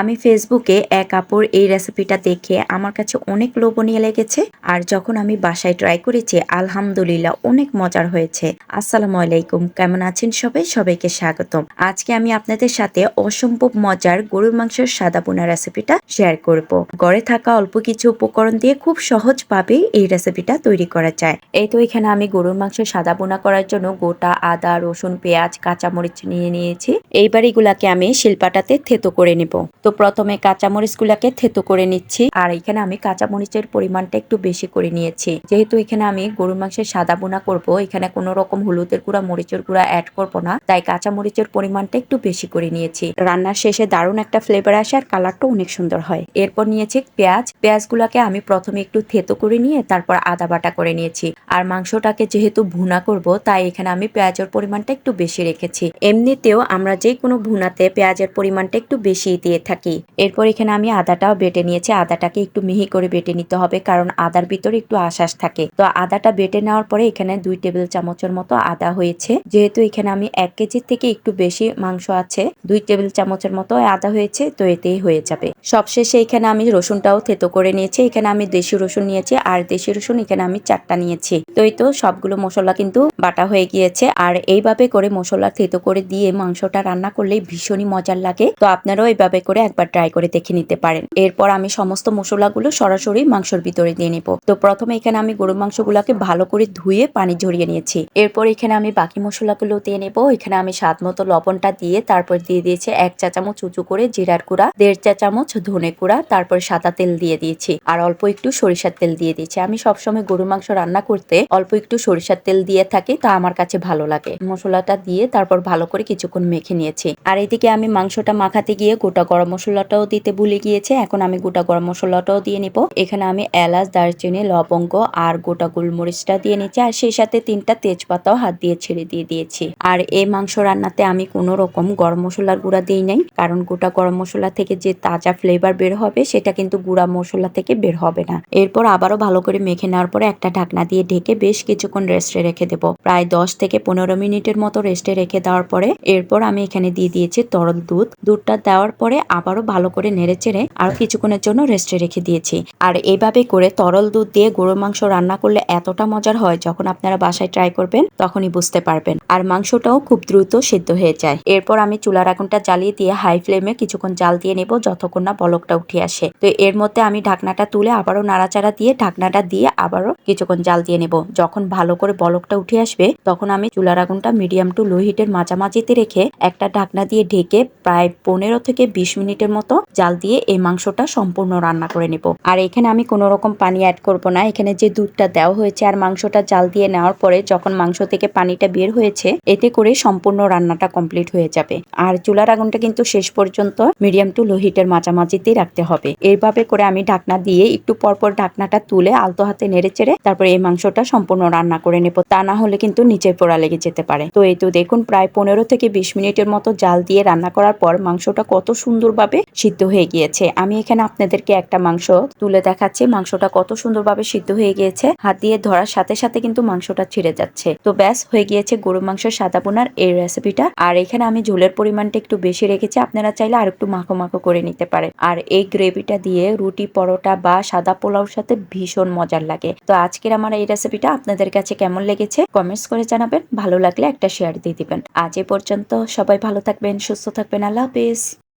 আমি ফেসবুকে এক আপুর এই রেসিপিটা দেখে আমার কাছে অনেক লোভনীয় লেগেছে। আর যখন আমি বাসায় ট্রাই করেছি, আলহামদুলিল্লাহ অনেক মজার হয়েছে। আসসালামু আলাইকুম, কেমন আছেন সবাই? সবাইকে স্বাগতম। আজকে আমি আপনাদের সাথে অসম্ভব মজার গরুর মাংসের সাদা বোনা রেসিপিটা শেয়ার করব। ঘরে থাকা অল্প কিছু উপকরণ দিয়ে খুব সহজভাবে এই রেসিপিটা তৈরি করা যায়। এই তো এখানে আমি গরুর মাংসের সাদা বোনা করার জন্য গোটা আদা, রসুন, পেঁয়াজ, কাঁচামরিচ নিয়ে নিয়েছি। এইবার এগুলাকে আমি শিলপাটাতে থেতো করে নেব। তো প্রথমে কাঁচামরিচগুলাকে থেতো করে নিচ্ছি। আর এখানে আমি কাঁচামরিচের পরিমাণটা একটু বেশি করে নিয়েছি। যেহেতু এখানে আমি গরুর মাংসের সাদা বোনা করব, এখানে কোনো রকম হলুদের গুঁড়া, মরিচের গুঁড়া অ্যাড করব না। তাই কাঁচামরিচের পরিমাণটা একটু বেশি করে নিয়েছি। রান্নার শেষে দারুণ একটা ফ্লেভার আসে আর কালারটা অনেক সুন্দর হয়। এরপর নিয়েছি পেঁয়াজ। পেঁয়াজগুলাকে আমি প্রথমে একটু থেতো করে নিয়ে তারপর আদা বাটা করে নিয়েছি। আর মাংসটাকে যেহেতু ভুনা করব, তাই এখানে আমি পেঁয়াজের পরিমাণটা একটু বেশি রেখেছি। এমনিতেও আমরা যে কোনো ভুনাতে পেঁয়াজের পরিমাণটা একটু বেশি দিয়ে থাকি। এরপর এখানে আমি আদাটাও বেটে নিয়েছি। আদাটাকে একটু মিহি করে বেটে নিতে হবে কারণ আদার ভিতরে একটু আশ্বাস থাকে। তো আদাটা বেটে নেওয়ার পরে এখানে দুই টেবিল চামচের মতো আদা হয়েছে। যেহেতু এখানে আমি এক কেজির থেকে একটু বেশি মাংস আছে, দুই টেবিল চামচের মতো আদা হয়েছে, তো এতেই হয়ে যাবে। সবশেষে এখানে আমি রসুনটাও থেতো করে নিয়েছি। এখানে আমি দেশি রসুন নিয়েছি আর দেশি রসুন এখানে আমি চারটা নিয়েছি। তো এই তো সবগুলো মশলা কিন্তু বাটা হয়ে গিয়েছে। আর এইভাবে করে মশলা থেতো করে দিয়ে মাংসটা রান্না করলে ভীষণই মজার লাগে। তো আপনারাও এইভাবে করে একবার ট্রাই করে দেখে নিতে পারেন। এরপর আমি সমস্ত মশলাগুলো সরাসরি মাংসর ভিতরে দিয়ে নেব। তো প্রথমে এখানে আমি গরুর মাংসগুলোকে ভালো করে ধুয়ে পানি ঝরিয়ে নিয়েছি। এরপর এখানে আমি বাকি মশলাগুলো দিয়ে নেব। এখানে আমি স্বাদ মতো লবণটা দিয়ে তারপর দিয়ে দিয়েছি এক চা চামচ উঁচু করে জিরার গুঁড়া, দেড় চা চামচ ধনে গুঁড়া, তারপর সাদা তেল দিয়ে দিয়েছি। আর অল্প একটু সরিষার তেল দিয়ে দিয়েছি। আমি সবসময় গরু মাংস রান্না করতে অল্প একটু সরিষার তেল দিয়ে থাকি, তা আমার কাছে ভালো লাগে। মশলাটা দিয়ে তারপর ভালো করে কিছুক্ষণ মেখে নিয়েছি। আর এদিকে আমি মাংসটা মাখাতে গিয়ে গোটা গরম মশলাটাও দিতে ভুলে গিয়েছে। এখন আমি গোটা গরম মশলাটাও দিয়ে নিব। এখানে আমি এলাচ, দারচিনি, লবঙ্গ আর গোটা গোলমরিচটা দিয়ে নিচ্ছি আর সেই সাথে তিনটা তেজপাতাও হাত দিয়ে ছেড়ে দিয়ে দিয়েছি। আর এই মাংস রান্নাতে আমি কোনো রকম গরম মশলার গুঁড়া দিই নাই। কারণ গোটা গরম মশলা থেকে যে তাজা ফ্লেভার বের হবে, সেটা কিন্তু গুঁড়া মশলা থেকে বের হবে না। এরপর আবারও ভালো করে মেখে নেওয়ার পরে একটা ঢাকনা দিয়ে ঢেকে বেশ কিছুক্ষণ রেস্টে রেখে দেবো। প্রায় দশ থেকে পনেরো মিনিটের মতো রেস্টে রেখে দেওয়ার পরে এরপর আমি এখানে দিয়ে দিয়েছি তরল দুধ। দুধটা দেওয়ার পরে আবারও ভালো করে নেড়ে চেড়ে আরও কিছুক্ষণের জন্য রেস্টে রেখে দিয়েছি। আর এইভাবে করে তরল দুধ দিয়ে গরুর মাংস রান্না করলে এতটা মজার হয়, যখন আপনারা বাসায় ট্রাই করবেন, তখনই বুঝতে পারবেন। আর মাংসটাও খুব দ্রুত সিদ্ধ হয়ে যায়। এরপর আমি চুলার আগুনটা জ্বালিয়ে দিয়ে হাই ফ্লেমে কিছুক্ষণ জাল দিয়ে নেব, যতক্ষণ না বলকটা উঠে আসে। তো এর মধ্যে আমি ঢাকনাটা তুলে আবারও নাড়াচাড়া দিয়ে ঢাকনাটা দিয়ে আবারও কিছুক্ষণ জাল দিয়ে নেব। যখন ভালো করে বলকটা উঠে আসবে, তখন আমি চুলার আগুনটা মিডিয়াম টু লো হিটের মাঝামাঝিতে রেখে একটা ঢাকনা দিয়ে ঢেকে প্রায় পনেরো থেকে বিশ মিনিটের মতো জাল দিয়ে এই মাংসটা সম্পূর্ণ রান্না করে নেব। আর এখানে আমি কোনো রকম পানি অ্যাড করব না। এখানে যে দুধটা দেওয়া হয়েছে আর মাংসটা জাল দিয়ে নেওয়ার পরে যখন মাংস থেকে পানিটা বের হয়েছে, এতে করে সম্পূর্ণ রান্নাটা কমপ্লিট হয়ে যাবে। আর চুলার আগুনটা কিন্তু শেষ পর্যন্ত মিডিয়াম টু লো হিটের মাঝামাঝিতেই রাখতে হবে। এইভাবে করে আমি ঢাকনা দিয়ে একটু পরপর ঢাকনাটা তুলে আলতো হাতে নেড়ে চেড়ে তারপরে এই মাংসটা সম্পূর্ণ রান্না করে নেব। তা না হলে কিন্তু নিচে পোড়া লেগে যেতে পারে। তো এই তো দেখুন, প্রায় পনেরো থেকে বিশ মিনিটের মতো জাল দিয়ে রান্না করার পর মাংসটা কত সুন্দরভাবে সিদ্ধ হয়ে গিয়েছে। আমি এখানে আপনাদেরকে একটা মাংস তুলে দেখাচ্ছি। মাংসটা কত সুন্দরভাবে সিদ্ধ হয়ে গিয়েছে। হাত দিয়ে ধরার সাথে সাথে কিন্তু মাংসটা ছিঁড়ে যাচ্ছে। তো ব্যাস, হয়ে গিয়েছে গরু মাংস সাদা বোনার এই রেসিপিটা আর এখানে আমি ঝোলের পরিমাণটা একটু বেশি রেখেছি। আপনারা চাইলে আর একটু মাখো মাখো করে নিতে পারেন আর এই গ্রেভিটা দিয়ে রুটি, পরোটা বা সাদা পোলাওর সাথে ভীষণ মজার লাগে। তো আজকের আমার এই রেসিপিটা আপনাদের কাছে কেমন লেগেছে কমেন্টস করে জানাবেন। ভালো লাগলে একটা শেয়ার দিয়ে দিবেন। আজ এ পর্যন্ত সবাই ভালো থাকবেন, সুস্থ থাকবেন। আল্লাহ হাফিজ।